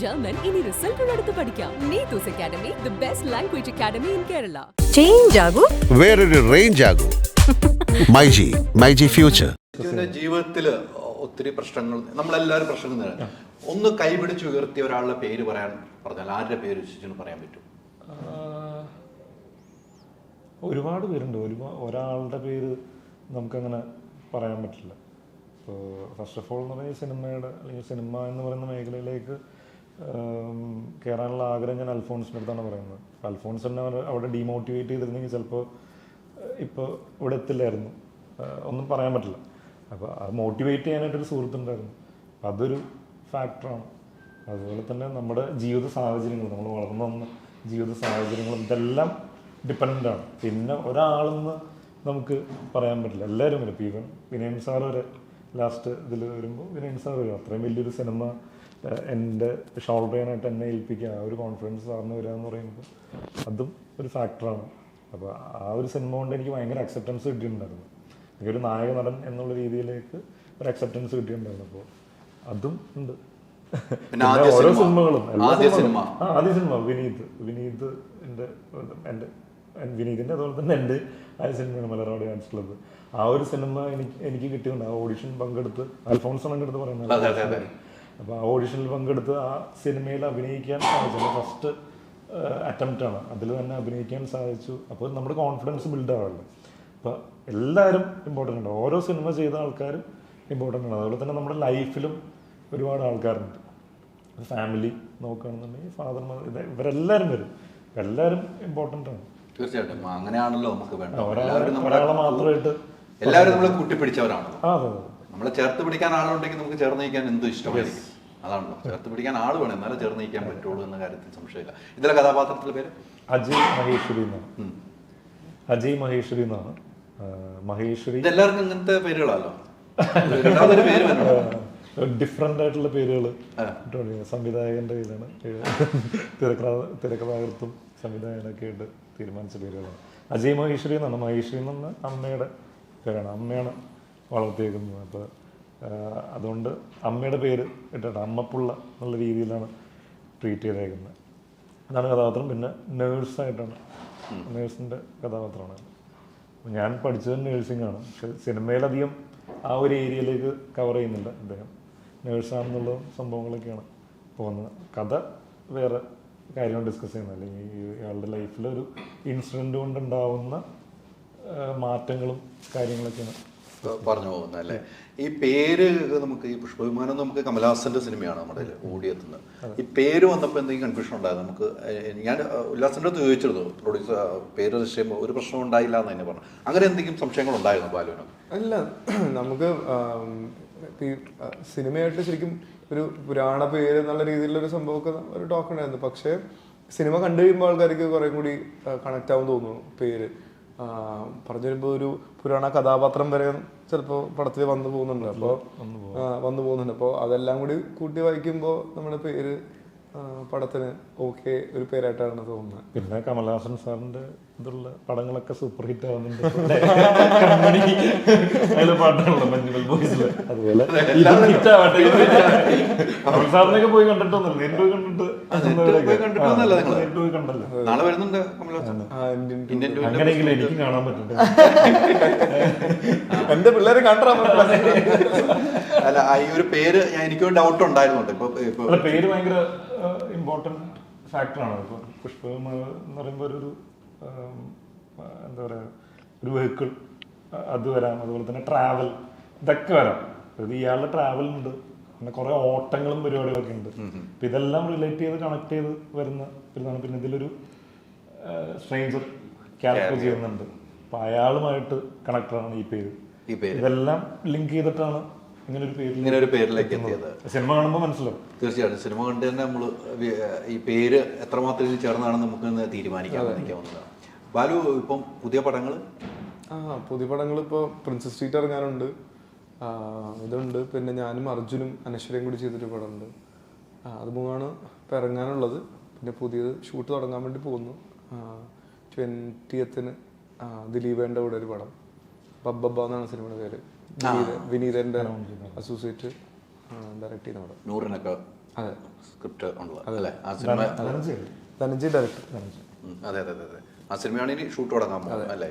German ഇനി റിസൾട്ടുകൾ എടുത്ത് പഠിക്കാം. Neethu's academy the best language academy in Kerala change ആകൂ. വേറൊരു റേഞ്ച് ആകൂ. മൈജി മൈജി ഫ്യൂച്ചർ ജീവിതത്തിൽ ജീവിതത്തിൽ ഒത്തിരി പ്രശ്നങ്ങൾ നമ്മളെല്ലാവരും പ്രശ്നങ്ങൾ നേരിടും. ഒന്ന് കൈപിടിച്ച് ഉയർത്തിയ ഒരാളുടെ പേര് പറയാൻ പറഞ്ഞാൽ ആരുടെ പേര് വിശ്വസിച്ചു പറയാൻ പറ്റും? ഒരുപാട് പേരുണ്ട്. ഒരുപാട് ഒരാളുടെ പേര് നമുക്കങ്ങനെ പറയാൻ പറ്റില്ല. ഇപ്പോൾ ഫസ്റ്റ് ഓഫ് ഓൾ എന്ന് പറയുന്നത് സിനിമയുടെ അല്ലെങ്കിൽ സിനിമ എന്ന് പറയുന്ന മേഖലയിലേക്ക് കയറാനുള്ള ആഗ്രഹം ഞാൻ അൽഫോൺസിന്റെ അടുത്താണ് പറയുന്നത്. അൽഫോൺസ് തന്നെ അവിടെ- ഡീമോട്ടിവേറ്റ് ചെയ്തിരുന്നെങ്കിൽ ചിലപ്പോൾ ഇപ്പോൾ ഇവിടെ എത്തില്ലായിരുന്നു. ഒന്നും പറയാൻ പറ്റില്ല. അപ്പോൾ അത് മോട്ടിവേറ്റ് ചെയ്യാനായിട്ടൊരു സുഹൃത്തുണ്ടായിരുന്നു അതൊരു ഫാക്ടറാണ് അതുപോലെ തന്നെ നമ്മുടെ ജീവിത സാഹചര്യങ്ങൾ നമ്മൾ വളർന്നു വന്ന ജീവിത സാഹചര്യങ്ങളും ഇതെല്ലാം ഡിപ്പെൻഡന്റാണ് പിന്നെ ഒരാളെന്ന് നമുക്ക് പറയാൻ പറ്റില്ല. എല്ലാവരും വരും. ഇപ്പം ഈവൻ വിനയൻ സാർ വരെ ലാസ്റ്റ് ഇതിൽ വരുമ്പോൾ വിനയൻ സാർ വരും. അത്രയും വലിയൊരു സിനിമ എന്റെ ഷോൾഡർ ചെയ്യാനായിട്ട് എന്നെ ഏൽപ്പിക്കുക ആ ഒരു കോൺഫിഡൻസ് സാറിന് വരിക എന്ന് പറയുമ്പോൾ അതും ഒരു ഫാക്ടറാണ് അപ്പോൾ ആ ഒരു സിനിമ കൊണ്ട് എനിക്ക് ഭയങ്കര അക്സെപ്റ്റൻസ് കിട്ടിയിട്ടുണ്ടായിരുന്നു. എനിക്കൊരു നായക നടൻ എന്നുള്ള രീതിയിലേക്ക് ഒരു അക്സെപ്റ്റൻസ് കിട്ടിയിട്ടുണ്ടായിരുന്നു. അപ്പോൾ അതും ഉണ്ട്. ഓരോ സിനിമകളും ആദ്യ. സിനിമ. ആ ആദ്യ സിനിമ വിനീത്. വിനീത് എന്റെ എന്റെ എൻ- വിനീതിന്റെ അതുപോലെ തന്നെ എന്റെ ആദ്യ സിനിമയാണ് മലയാളം ഡാൻസ് ക്ലബ്ബ് ആ ഒരു സിനിമ എനിക്ക് എനിക്ക് കിട്ടിയിട്ടുണ്ട്. ആ ഓഡിഷൻ പങ്കെടുത്ത് അൽഫോൺസ് പങ്കെടുത്ത് പറയുന്നത്. അപ്പോൾ ആ ഓഡിഷനിൽ പങ്കെടുത്ത് ആ സിനിമയിൽ അഭിനയിക്കാൻ സാധിച്ചു ഫസ്റ്റ് അറ്റംപ്റ്റ് ആണ്. അതിൽ തന്നെ അഭിനയിക്കാൻ സാധിച്ചു. അപ്പോൾ നമ്മുടെ കോൺഫിഡൻസ് ബിൽഡ് ആവുള്ളൂ അപ്പോൾ എല്ലാവരും ഇമ്പോർട്ടന്റ് ആണ്. ഓരോ സിനിമ ചെയ്ത ആൾക്കാരും ഇമ്പോർട്ടന്റ് ആണ്. അതുപോലെ തന്നെ നമ്മുടെ ലൈഫിലും ഒരുപാട് ആൾക്കാരുണ്ട്. ഫാമിലി നോക്കുകയാണെന്നുണ്ടെങ്കിൽ ഫാദർ മദർ ഇവരെല്ലാവരും വരും. എല്ലാവരും ഇമ്പോർട്ടന്റ് ആണ്. തീർച്ചയായിട്ടും. അങ്ങനെയാണല്ലോ നമുക്ക് വേണ്ടത്. ഒരാളെ മാത്രമായിട്ട് എല്ലാവരും നമ്മളെ കൂട്ടിപ്പിടിച്ചവരാണ് ആ അതെ അതെ. നമ്മളെ ചേർത്ത് പിടിക്കാൻ ആളുണ്ടെങ്കിൽ നമുക്ക് ചേർന്ന് നിൽക്കാൻ എന്തും ഇഷ്ടമായിരിക്കും. അതാണല്ലോ. ചേർത്ത് പിടിക്കാൻ ആൾ വേണം എന്നാലേ ചേർന്ന് നിൽക്കാൻ പറ്റുള്ളൂ എന്ന കാര്യത്തിൽ സംശയമില്ല. ഇതിലെ കഥാപാത്രത്തിന്റെ പേര്? അജയ് മഹേശ്വരി എന്നാണ്. അജയ് മഹേശ്വരി എന്നാണ്. മഹേശ്വരി. ഇതെല്ലാവർക്കും ഇങ്ങനത്തെ പേരുകളല്ലോ ഡിഫറെന്റ് ഡിഫറെന്റ് ആയിട്ടുള്ള പേരുകൾ. സംവിധായകന്റെ കയ്യിലാണ്. തിരക്കഥാ തിരക്കഥാകൃത്തും സംവിധായകനൊക്കെ ആയിട്ട് തീരുമാനിച്ച പേരുകളാണ്. അജയ് മഹേശ്വരി എന്നാണ്. മഹേശ്വരി എന്നാണ് അമ്മയുടെ പേരാണ്. അമ്മയാണ് വളർത്തിയേക്കുന്നത് അപ്പോൾ അതുകൊണ്ട് അമ്മയുടെ പേര് ഇട്ടിട്ട് അമ്മപ്പുള്ള എന്നുള്ള രീതിയിലാണ് ട്രീറ്റ് ചെയ്തേക്കുന്നത്. അതാണ് കഥാപാത്രം. പിന്നെ നേഴ്സായിട്ടാണ് നേഴ്സിന്റെ കഥാപാത്രമാണ്. ഞാൻ പഠിച്ചത് നേഴ്സിംഗ് ആണ്. പക്ഷെ സിനിമയിലധികം ആ ഒരു ഏരിയയിലേക്ക് കവർ ചെയ്യുന്നില്ല അദ്ദേഹം. നേഴ്സാണെന്നുള്ള സംഭവങ്ങളൊക്കെയാണ് പോകുന്നത് കഥ വേറെ കാര്യങ്ങൾ ഡിസ്കസ് ചെയ്യുന്നത്. അല്ലെങ്കിൽ ഇയാളുടെ ലൈഫിലൊരു ഇൻസിഡന്റ് കൊണ്ടുണ്ടാവുന്ന മാറ്റങ്ങളും കാര്യങ്ങളൊക്കെയാണ് പറഞ്ഞു പോകുന്നത് അല്ലേ? ഈ പേര് നമുക്ക് ഈ പുഷ്പവിമാനം നമുക്ക് കമലഹാസന്റെ സിനിമയാണ് നമ്മുടെ ഓടിയെത്തുന്നത്? ഈ പേര് വന്നപ്പോൾ എന്തെങ്കിലും കൺഫ്യൂഷൻ ഉണ്ടായത് നമുക്ക് ഞാൻ ഏഹ്, ഉല്ലാസിന്റെ അടുത്ത് ചോദിച്ചിരുന്നു പ്രൊഡ്യൂസർ പേര് രജിസ്റ്റർ ഒരു പ്രശ്നം ഉണ്ടായില്ല എന്ന് തന്നെ പറഞ്ഞു. അങ്ങനെ എന്തെങ്കിലും സംശയങ്ങൾ ഉണ്ടായിരുന്നു ബാലുവിന് അല്ല നമുക്ക് ഈ സിനിമയായിട്ട് ശരിക്കും ഒരു പുരാണ പേര് എന്നുള്ള രീതിയിലുള്ള ഒരു സംഭവമൊക്കെ ഒരു ടോക്ക് ഉണ്ടായിരുന്നു. പക്ഷേ സിനിമ കണ്ടു കഴിയുമ്പോൾ ആൾക്കാർക്ക് കുറേ കൂടി കണക്റ്റ് ആവും തോന്നുന്നു പേര്. പറഞ്ഞു വരുമ്പോൾ ഒരു പുരാണ കഥാപാത്രം വരെ ചിലപ്പോൾ പടത്തിൽ വന്നു പോകുന്നുണ്ട്. അപ്പോൾ വന്നു പോകുന്നുണ്ട്. അപ്പോൾ അതെല്ലാം കൂടി കൂട്ടി വായിക്കുമ്പോൾ നമ്മുടെ പേര് പടത്തിന് ഓക്കെ ഒരു പേരായിട്ടാണ് തോന്നുന്നത്. പിന്നെ കമൽഹാസൻ സാറിന്റെ ഇതുള്ള പടങ്ങളൊക്കെ സൂപ്പർ ഹിറ്റ് ആവുന്നുണ്ട്. കൺമണി അതിലെ പാട്ടാണല്ലോ മഞ്ഞുമൽ ബോയ്സിൽ. അതുപോലെ ഇതും hit കമൽ സാറിനൊക്കെ പോയി കണ്ടിട്ടൊന്നുമില്ല. നേരിട്ട് പോയി കണ്ടിട്ട് നാളെ വരുന്നുണ്ട് അങ്ങനെയെങ്കിലും എനിക്ക് കാണാൻ പറ്റുന്നുണ്ട് എന്റെ പിള്ളേരെ കണ്ടാ അല്ല ഈ ഒരു പേര് ഞാൻ എനിക്കൊരു ഡൗട്ട് ഉണ്ടായിരുന്നുണ്ട്. ഇപ്പൊ ഇപ്പൊ അല്ല പേര് ഭയങ്കര ഇമ്പോർട്ടന്റ് ഫാക്ടറാണ് ഇപ്പൊ പുഷ്പ എന്ന് പറയുമ്പോൾ ഒരു എന്താ പറയുക ഒരു വെഹിക്കിൾ അത് വരാം. അതുപോലെ തന്നെ ട്രാവൽ ഇതൊക്കെ വരാം. അതായത് ഇയാളുടെ ട്രാവൽ ഉണ്ട്. പിന്നെ കുറേ ഓട്ടങ്ങളും പരിപാടികളൊക്കെ ഉണ്ട്. അപ്പം ഇതെല്ലാം റിലേറ്റ് ചെയ്ത് കണക്ട് ചെയ്ത് വരുന്ന ഇതാണ്. പിന്നെ ഇതിലൊരു സ്ട്രേഞ്ചർ ക്യാരക്ടർ ചെയ്യുന്നുണ്ട്. അപ്പം അയാളുമായിട്ട് കണക്ടാണ് ഈ പേര്. ഇതെല്ലാം ലിങ്ക് ചെയ്തിട്ടാണ് ഇങ്ങനെ ഒരു പേരിലേക്ക് എത്തിയത്. സിനിമ കാണുമ്പോൾ മനസ്സിലാവും. തീർച്ചയായിട്ടും. സിനിമ കണ്ട് തന്നെ നമ്മൾ ഈ പേര് എത്രമാത്രം ചേർന്നാണെന്ന് നമുക്ക് തീരുമാനിക്കാൻ സാധിക്കാവുന്നതാണ് ബാലു ഇപ്പം പുതിയ പടങ്ങൾ ആ പുതിയ പടങ്ങൾ ഇപ്പോൾ പ്രിൻസസ് സ്ട്രീറ്റ് ഇറങ്ങാനുണ്ട്. ഇതുണ്ട്. പിന്നെ ഞാനും അർജുനും അനശ്വരയും കൂടി ചെയ്തൊരു പടമുണ്ട്. അത് മൂന്നാണ് ഇപ്പം ഇറങ്ങാനുള്ളത്. പിന്നെ പുതിയത് ഷൂട്ട് തുടങ്ങാൻ വേണ്ടി പോകുന്നു. ട്വന്റിയത്തിന് ദിലീപേന്റെ കൂടെ ഒരു പടം. എന്നാണ് സിനിമയുടെ പേര്. വിനീത വിനീതന്റെ അസോസിയേറ്റ് ഡയറക്റ്റ് ചെയ്യുന്ന പടം നൂറിനൊക്കെ അതെ. സ്ക്രിപ്റ്റ് ഉള്ളത്. ആ സിനിമ ഡയറക്ടർ അതെ അതെ അതെ അതെ. ആ സിനിമയാണ് ഇനി ഷൂട്ട് തുടങ്ങാൻ പോകുന്നത് അല്ലേ?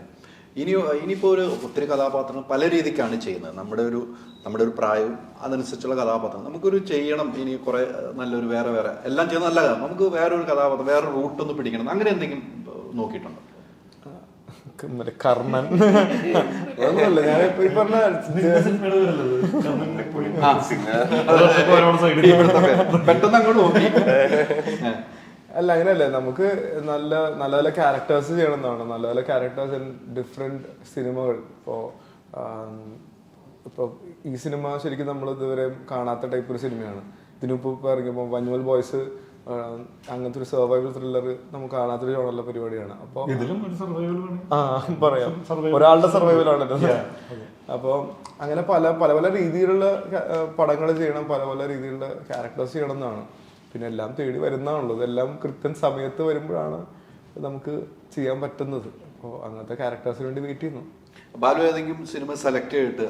ഇനി ഇനിയിപ്പോൾ ഒരു ഒത്തിരി കഥാപാത്രങ്ങൾ പല രീതിക്കാണ് ചെയ്യുന്നത്. നമ്മുടെ ഒരു നമ്മുടെ ഒരു പ്രായവും അതനുസരിച്ചുള്ള കഥാപാത്രം നമുക്കൊരു ചെയ്യണം ഇനി കുറെ നല്ലൊരു വേറെ വേറെ. എല്ലാം ചെയ്യുന്ന നല്ല കഥ. നമുക്ക് വേറെ ഒരു കഥാപാത്രം വേറെ റൂട്ട് ഒന്ന് പിടിക്കണം. അങ്ങനെ എന്തെങ്കിലും നോക്കിയിട്ടുണ്ടോ? മറ്റേ കർണൻ അതൊന്നുമല്ല ഞാനിപ്പോ ഈ പറഞ്ഞ പെട്ടെന്ന് അങ്ങോട്ട് നോക്കി അല്ല അങ്ങനെയല്ല നമുക്ക് നല്ല നല്ല നല്ല ക്യാരക്ടേഴ്സ് ചെയ്യണം എന്നാണ് നല്ല നല്ല ക്യാരക്ടേഴ്സ് ഇൻ ഡിഫറെന്റ് സിനിമകൾ ഇപ്പോൾ ഇപ്പോൾ ഈ സിനിമ ശരിക്കും നമ്മൾ ഇതുവരെ കാണാത്ത ടൈപ്പ് ഒരു സിനിമയാണ് ഇതിനിപ്പോൾ ഇപ്പോൾ ഇറങ്ങിയപ്പോൾ വഞ്ഞുമൽ ബോയ്സ് അങ്ങനത്തെ ഒരു സർവൈവൽ ത്രില്ലർ നമുക്ക് കാണാത്തൊരു ജോണുള്ള പരിപാടിയാണ്. അപ്പോൾ ഇതിലും ഒരു സർവൈവൽ ആ പറയാം. ഒരാളുടെ സർവൈവൽ ആണ് അപ്പോൾ അങ്ങനെ പല പല പല രീതിയിലുള്ള പടങ്ങൾ ചെയ്യണം പല പല രീതിയിലുള്ള ക്യാരക്ടേഴ്സ് ചെയ്യണം എന്നാണ് പിന്നെ എല്ലാം തേടി വരുന്നതാണല്ലോ. ഇതെല്ലാം കൃത്യം സമയത്ത് വരുമ്പോഴാണ് നമുക്ക് ചെയ്യാൻ പറ്റുന്നത്. അപ്പോൾ അങ്ങനത്തെ ക്യാരക്ടേഴ്സിന് വേണ്ടി വെയിറ്റ് ചെയ്യുന്നു. ബാലു ഏതെങ്കിലും സിനിമ സെലക്ട് ചെയ്തിട്ട്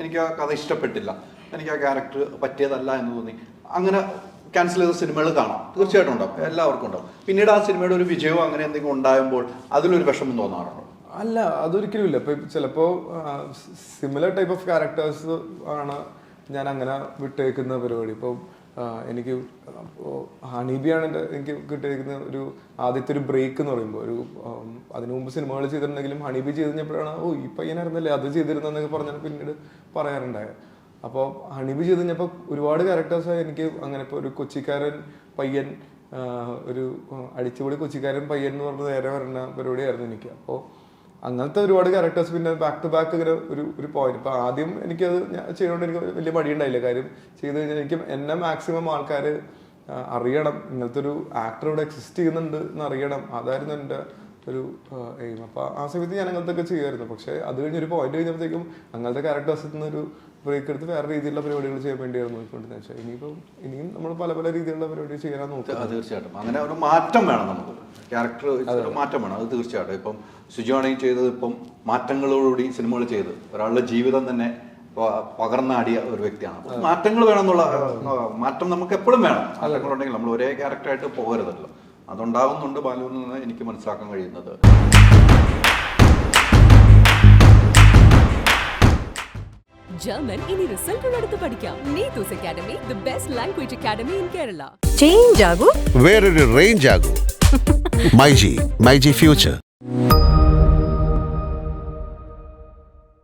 എനിക്ക് ആ കഥ ഇഷ്ടപ്പെട്ടില്ല. എനിക്ക് ആ ക്യാരക്ടർ പറ്റിയതല്ല എന്ന് തോന്നി. അങ്ങനെ ക്യാൻസൽ ചെയ്ത സിനിമകൾ കാണാം. തീർച്ചയായിട്ടും ഉണ്ടാവും. എല്ലാവർക്കും ഉണ്ടാവും. പിന്നീട് ആ സിനിമയുടെ ഒരു വിജയവും അങ്ങനെ എന്തെങ്കിലും ഉണ്ടാകുമ്പോൾ അതിലൊരു വിഷമം തോന്നാറുണ്ടോ? അല്ല അതൊരിക്കലും ഇല്ല. ഇപ്പൊ ചിലപ്പോ സിമിലർ ടൈപ്പ് ഓഫ് ക്യാരക്ടേഴ്സ് ആണ് ഞാൻ അങ്ങനെ വിട്ടേക്കുന്ന പരിപാടി. ഇപ്പോൾ എനിക്ക് ഹണീബിയാണ് എന്റെ എനിക്ക് കിട്ടിയിരിക്കുന്ന ഒരു ആദ്യത്തെ ഒരു ബ്രേക്ക് എന്ന് പറയുമ്പോൾ ഒരു അതിനു മുമ്പ് സിനിമകൾ ചെയ്തിട്ടുണ്ടെങ്കിലും ഹണീബി ചെയ്ത് കഴിഞ്ഞപ്പോഴാണ് ഓ ഈ പയ്യനായിരുന്നല്ലേ അത് ചെയ്തിരുന്നെന്നൊക്കെ പറഞ്ഞാൽ പിന്നീട് പറയാറുണ്ടായത്. അപ്പോൾ ഹണിബി ചെയ്ത് കഴിഞ്ഞപ്പോൾ ഒരുപാട് ക്യാരക്ടേഴ്സായി എനിക്ക് അങ്ങനെ ഇപ്പോൾ ഒരു കൊച്ചിക്കാരൻ പയ്യൻ ഒരു അടിച്ചുപൊളി കൊച്ചിക്കാരൻ പയ്യൻ എന്ന് പറഞ്ഞ നേരെ വരുന്ന പരിപാടിയായിരുന്നു എനിക്ക്. അപ്പോൾ അങ്ങനത്തെ ഒരുപാട് ക്യാരക്ടേഴ്സ് പിന്നെ ബാക്ക് ടു ബാക്ക് ഇങ്ങനെ ഒരു ഒരു പോയിന്റ് ഇപ്പം ആദ്യം എനിക്കത് ചെയ്തുകൊണ്ട് എനിക്ക് വലിയ മടിയുണ്ടായില്ല. കാര്യം ചെയ്ത് കഴിഞ്ഞാൽ എനിക്ക് എന്നെ മാക്സിമം ആൾക്കാർ അറിയണം. ഇങ്ങനത്തെ ഒരു ആക്ടർ ഇവിടെ എക്സിസ്റ്റ് ചെയ്യുന്നുണ്ട് എന്ന് അറിയണം. അതായിരുന്നു എന്റെ ഒരു എയിം അപ്പോൾ ആ സമയത്ത് ഞാൻ അങ്ങനത്തെ ഒക്കെ ചെയ്യുമായിരുന്നു. പക്ഷേ അത് കഴിഞ്ഞ് ഒരു പോയിന്റ് കഴിഞ്ഞപ്പോഴത്തേക്കും അങ്ങനത്തെ ക്യാരക്ടേഴ്സിൽ ഒരു ബ്രേക്ക് എടുത്ത് വേറെ രീതിയിലുള്ള പരിപാടികൾ ചെയ്യാൻ വേണ്ടിയായിരുന്നു നോക്കിക്കൊണ്ടിരുന്നത്. വെച്ചാൽ ഇനിയിപ്പം ഇനിയും നമ്മൾ പല പല രീതിയിലുള്ള പരിപാടി ചെയ്യാൻ നോക്കുക തീർച്ചയായിട്ടും. അങ്ങനെ ഒരു മാറ്റം വേണം നമുക്ക്. ക്യാരക്ടർ മാറ്റം വേണം. അത് തീർച്ചയായിട്ടും. ഇപ്പം സുജിയാണെങ്കിൽ ചെയ്തത് ഇപ്പം മാറ്റങ്ങളോടുകൂടി സിനിമകൾ ചെയ്ത് ഒരാളുടെ ജീവിതം തന്നെ പകർന്നാടിയ ഒരു വ്യക്തിയാണ്. മാറ്റങ്ങൾ വേണമെന്നുള്ള മാറ്റം നമുക്ക് എപ്പോഴും വേണം. മാറ്റങ്ങൾ ഉണ്ടെങ്കിൽ നമ്മൾ ഒരേ ക്യാരക്ടറായിട്ട് പോകരുതല്ലോ. അതുണ്ടാകുന്നുണ്ട് ബാലുവിൽ നിന്ന് എനിക്ക് മനസ്സിലാക്കാൻ കഴിയുന്നത്. ജർമ്മൻ ഇനി റിസൾട്ടുള്ളടുത്ത് പഠിക്കാം. Neethu's academy the best language academy in Kerala change ആകൂ. വേറൊരു റേഞ്ച് ആകൂ. My G future